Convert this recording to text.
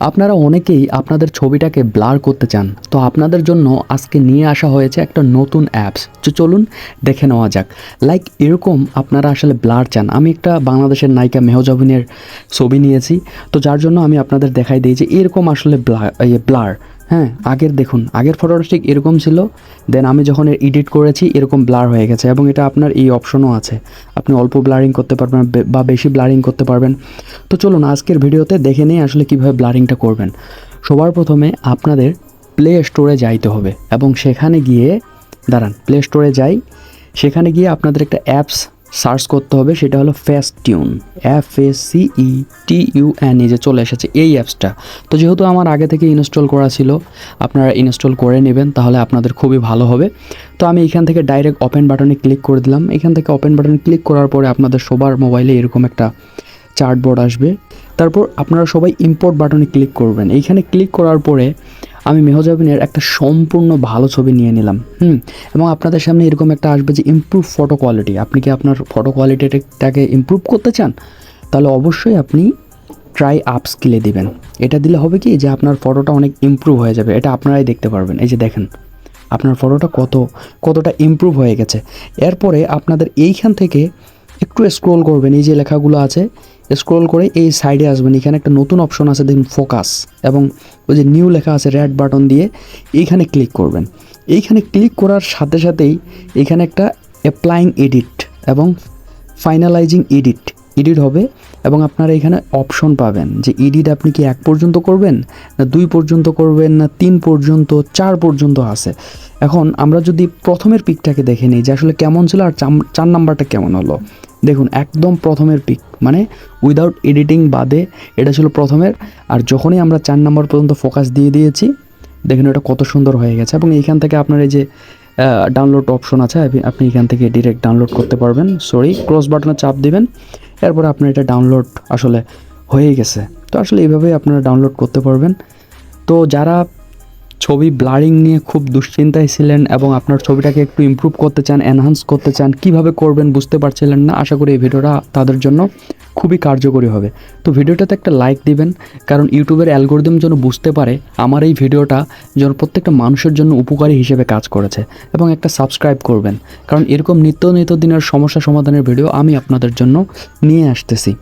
আপনারা অনেকেই আপনাদের ছবিটাকে ব্লার করতে চান, তো আপনাদের জন্য আজকে নিয়ে আসা হয়েছে একটা নতুন অ্যাপস। তো চলুন দেখে নেওয়া যাক। লাইক এরকম আপনারা আসলে ব্লার চান। আমি একটা বাংলাদেশের নায়িকা মেহজাবিনের ছবি নিয়েছি, তো যার জন্য আমি আপনাদের দেখাই দিই যে এরকম আসলে ব্লার ব্লার। হ্যাঁ আগের দেখুন, আগের ফটোটা ঠিক এরকম ছিল দেন আমি যখন এডিট করেছি, এরকম ব্লার হয়ে গেছে এবং এটা আপনার এই অপশনও আছে। আপনি অল্প ব্লারিং করতে পারবেন বা বেশি ব্লারিং করতে পারবেন। তো চলুন, আজকের ভিডিওতে দেখে নিই আসলে কীভাবে ব্লারিংটা করবেন। সবার প্রথমে আপনাদের প্লে স্টোরে যাইতে হবে এবং সেখানে গিয়ে দাঁড়ান প্লে স্টোরে যাই। সেখানে গিয়ে আপনাদের একটা অ্যাপস সার্চ করতে হবে, সেটা হলো ফেস টিউন এফ এ সিই টি ইউ এন যে চলে এসেছে এই অ্যাপসটা। তো যেহেতু আমার আগে থেকে ইনস্টল করা ছিল, আপনারা ইনস্টল করে নেবেন, তাহলে আপনাদের খুবই ভালো হবে। তো আমি এখান থেকে ডাইরেক্ট ওপেন বাটনে ক্লিক করে দিলাম। এখান থেকে ওপেন বাটনে ক্লিক করার পরে আপনাদের সবার মোবাইলে এরকম একটা চার্টবোর্ড আসবে। তারপর আপনারা সবাই ইম্পোর্ট বাটনে ক্লিক করবেন। এইখানে ক্লিক করার পরে আমি মেহজাবিনের একটা সম্পূর্ণ ভালো ছবি নিয়ে নিলাম, হুম? এবং আপনাদের সামনে এরকম একটা আসবে যে ইমপ্রুভ ফটো কোয়ালিটি আপনি কি আপনার ফটো কোয়ালিটিটাকে ইমপ্রুভ করতে চান? তাহলে অবশ্যই আপনি ট্রাই আপ স্কিলে দিবেন। এটা দিলে হবে কি যে আপনার ফটোটা অনেক ইমপ্রুভ হয়ে যাবে। এটা আপনারাই দেখতে পারবেন। এই যে দেখেন, আপনার ফটোটা কত কতটা ইমপ্রুভ হয়ে গেছে। এরপরে আপনাদের এইখান থেকে একটু স্ক্রোল করবেন, এই যে লেখাগুলো আছে স্ক্রোল করে এই সাইডে আসবেন, এখানে একটা নতুন অপশন আছে, দেখুন ফোকাস এবং ওই যে নিউ লেখা আছে রেড বাটন দিয়ে, এইখানে ক্লিক করবেন। এইখানে ক্লিক করার সাথে সাথেই এখানে একটা অ্যাপ্লাইং এডিট এবং ফাইনালাইজিং এডিট এডিট হবে এবং আপনারা এখানে অপশন পাবেন যে এডিট আপনি কি এক পর্যন্ত করবেন, না দুই পর্যন্ত করবেন, না তিন পর্যন্ত, চার পর্যন্ত আছে। এখন আমরা যদি প্রথমের পিকটাকে দেখে নিই যে আসলে কেমন ছিল আর চার নাম্বারটা কেমন হলো দেখুন, একদম প্রথমের পিক মানে উইদাউট এডিটিং বাদে এটা ছিল প্রথমের। আর যখনই আমরা চার নম্বর পর্যন্ত ফোকাস দিয়ে দিয়েছি, দেখুন এটা কত সুন্দর হয়ে গেছে। এবং এইখান থেকে আপনার এই যে ডাউনলোড অপশন আছে, আপনি- আপনি এখান থেকে ডিরেক্ট ডাউনলোড করতে পারবেন। সরি ক্রস বাটনে চাপ দিবেন। এরপরে আপনার এটা ডাউনলোড আসলে হয়ে গেছে। তো আসলে এইভাবেই আপনারা ডাউনলোড করতে পারবেন। তো যারা ছবি ব্লারিং নিয়ে খুব দুশ্চিন্তায় ছিলেন এবং আপনার ছবিটাকে একটু ইমপ্রুভ করতে চান এনহান্স করতে চান, কীভাবে করবেন বুঝতে পারছিলেন না। আশা করি এই ভিডিওটা তাদের জন্য খুবই কার্যকরী হবে। তো ভিডিওটাতে একটা লাইক দিবেন, কারণ ইউটিউবের অ্যালগোরিদম যেন বুঝতে পারে আমার এই ভিডিওটা যেন প্রত্যেকটা মানুষের জন্য উপকারী হিসেবে কাজ করেছে এবং একটা সাবস্ক্রাইব করবেন। কারণ এরকম নিত্য নিত্য দিনের সমস্যা সমাধানের ভিডিও আমি আপনাদের জন্য নিয়ে আসতেছি।